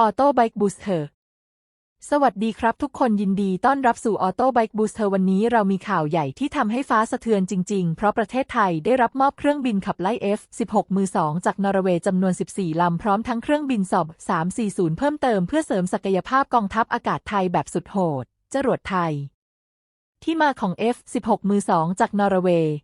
ออโต้ไบค์บูสเตอร์สวัสดีครับทุกคนยินดีต้อนรับสู่ออโต้ไบค์บูสเตอร์วันนี้เรามีข่าวใหญ่ที่ทำให้ฟ้าสะเทือนจริง ๆ เพราะประเทศไทยได้รับมอบเครื่องบินขับไล่ F-16 มือ 2 จากนอร์เวย์จำนวน 14 ลำ พร้อมทั้งเครื่องบินสอบ 340 เพิ่มเติมเพื่อเสริมศักยภาพกองทัพอากาศไทยแบบสุดโหด จรวดไทย ที่มาของ F-16 มือ 2 จากนอร์เวย์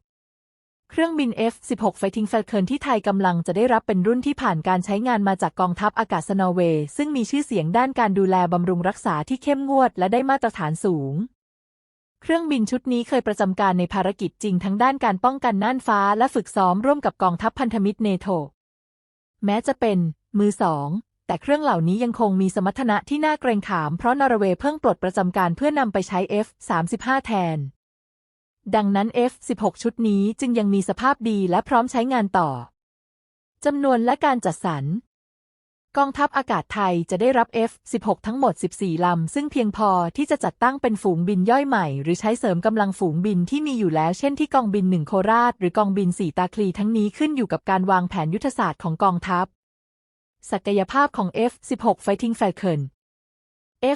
เครื่องบิน F-16 Fighting Falcon ที่ไทยกำลังจะได้รับเป็นรุ่นที่ผ่านการใช้งานมาจากกองทัพอากาศนอร์เวย์ ซึ่งมีชื่อเสียงด้านการดูแลบำรุงรักษาที่เข้มงวดและได้มาตรฐานสูง เครื่องบินชุดนี้เคยประจำการในภารกิจจริงทั้งด้านการป้องกันน่านฟ้าและฝึกซ้อมร่วมกับกองทัพพันธมิตรเนโตแม้จะเป็น มือสอง แต่เครื่องเหล่านี้ยังคงมีสมรรถนะที่น่าเกรงขามเพราะนอร์เวย์เพิ่งปลดประจำการเพื่อนำไปใช้ F-35 แทน ดังนั้น F-16 ชุดนี้จึงยังมีสภาพดีและพร้อมใช้งานต่อ จำนวนและการจัดสรร กองทัพอากาศไทยจะได้รับ F-16 ทั้งหมด 14 ลำ ซึ่งเพียงพอที่จะจัดตั้งเป็นฝูงบินย่อยใหม่ หรือใช้เสริมกำลังฝูงบินที่มีอยู่แล้วเช่นที่กองบิน 1 โคราช หรือกองบิน 4 ตาคลีทั้งนี้ขึ้นอยู่กับการวางแผนยุทธศาสตร์ของกองทัพ ศักยภาพของ F-16 Fighting Falcon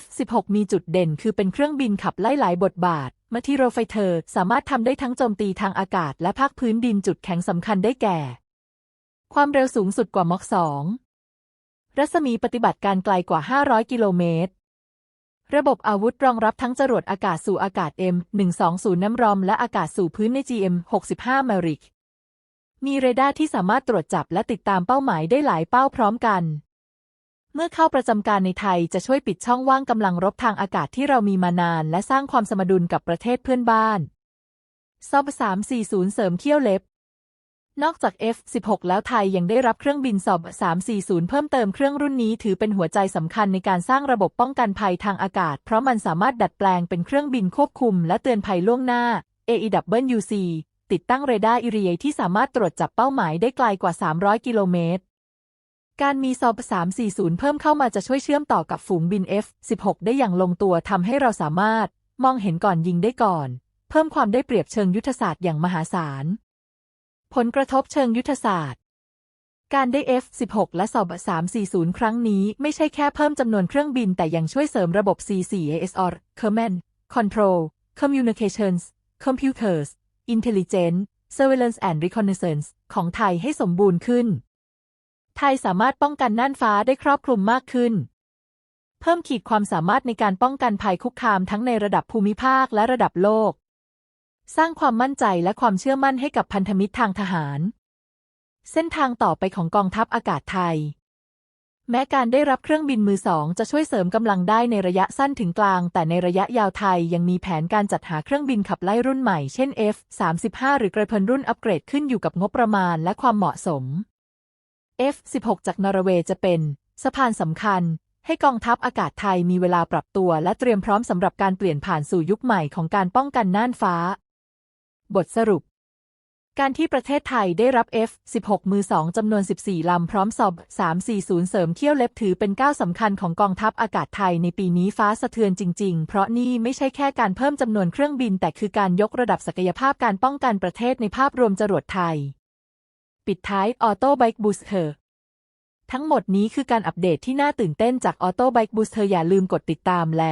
F-16 มีจุดเด่นคือเป็นเครื่องบินขับไล่หลายบทบาท มาทิโรไฟเตอร์สามารถทำได้ทั้งโจมตีทางอากาศและภาคพื้นดินจุดแข็งสำคัญได้แก่ ความเร็วสูงสุดกว่าม็อก2รัศมีปฏิบัติการไกลกว่า 500 กิโลเมตร ระบบอาวุธรองรับทั้งจรวดอากาศสู่อากาศ M120 น้ำรอมและอากาศสู่พื้นใน GM65 m a r i c มีเรดาร์ที่สามารถตรวจจับและติดตามเป้าหมายได้หลายเป้าพร้อมกัน เมื่อเข้าประจำการในไทยจะช่วยปิดช่องว่างกำลังรบทางอากาศที่เรามีมานาน และสร้างความสมดุลกับประเทศเพื่อนบ้านซอบ340 เสริมเขี้ยวเล็บ นอกจาก F16 แล้วไทยยังได้รับเครื่องบินสอบ 340 เพิ่มเติมเครื่องรุ่นนี้ถือเป็นหัวใจสำคัญในการสร้างระบบป้องกันภัยทางอากาศ เพราะมันสามารถดัดแปลงเป็นเครื่องบินควบคุม และเตือนภัยล่วงหน้า AEWC ติดตั้งเรดาร์อิเรียที่สามารถตรวจจับเป้าหมายได้ไกลกว่า 300 กิโลเมตร การมีซอบ340 เพิ่มเข้ามาจะช่วยเชื่อมต่อกับฝูงบิน F16 ได้อย่างลงตัวทำให้เราสามารถมองเห็นก่อนยิงได้ก่อน เพิ่มความได้เปรียบเชิงยุทธศาสตร์อย่างมหาศาล ผลกระทบเชิงยุทธศาสตร์ การได้ F16 และสอบ340 ครั้งนี้ไม่ใช่แค่เพิ่มจำนวนเครื่องบินแต่ยังช่วยเสริมระบบ C4ASR Command Control Communications Computers Intelligence Surveillance and Reconnaissance ของไทยให้สมบูรณ์ขึ้น ไทยสามารถป้องกันน่านฟ้าได้ครอบคลุมมากขึ้น เพิ่มขีดความสามารถในการป้องกันภัยคุกคามทั้งในระดับภูมิภาคและระดับโลก สร้างความมั่นใจและความเชื่อมั่นให้กับพันธมิตรทางทหาร เส้นทางต่อไปของกองทัพอากาศไทย แม้การได้รับเครื่องบินมือสองจะช่วยเสริมกำลังได้ในระยะสั้นถึงกลาง แต่ในระยะยาวไทยยังมีแผนการจัดหาเครื่องบินขับไล่รุ่นใหม่ เช่น F-35 หรือกระเพนรุ่นอัปเกรดขึ้นอยู่กับงบประมาณและความเหมาะสม F-16 จากนอร์เวย์จะเป็น สะพานสำคัญ ให้กองทัพอากาศไทยมีเวลาปรับตัว และเตรียมพร้อมสำหรับการเปลี่ยนผ่านสู่ยุคใหม่ของการป้องกันน่านฟ้า บทสรุป การที่ประเทศไทยได้รับ F-16 มือสองจำนวน 14 ลำพร้อมสอบ 340 เสริมเขี้ยวเล็บถือเป็นก้าวสำคัญของกองทัพอากาศไทยในปีนี้ฟ้าสะเทือนจริง ๆ เพราะนี่ไม่ใช่แค่การเพิ่มจำนวนเครื่องบิน แต่คือการยกระดับศักยภาพการป้องกันประเทศในภาพรวมจรวดไทย ปิดท้ายออโต้ไบค์บูสเตอร์ทั้งหมดนี้คือการอัปเดตที่น่าตื่นเต้นจากออโต้ไบค์บูสเตอร์อย่าลืมกดติดตามแล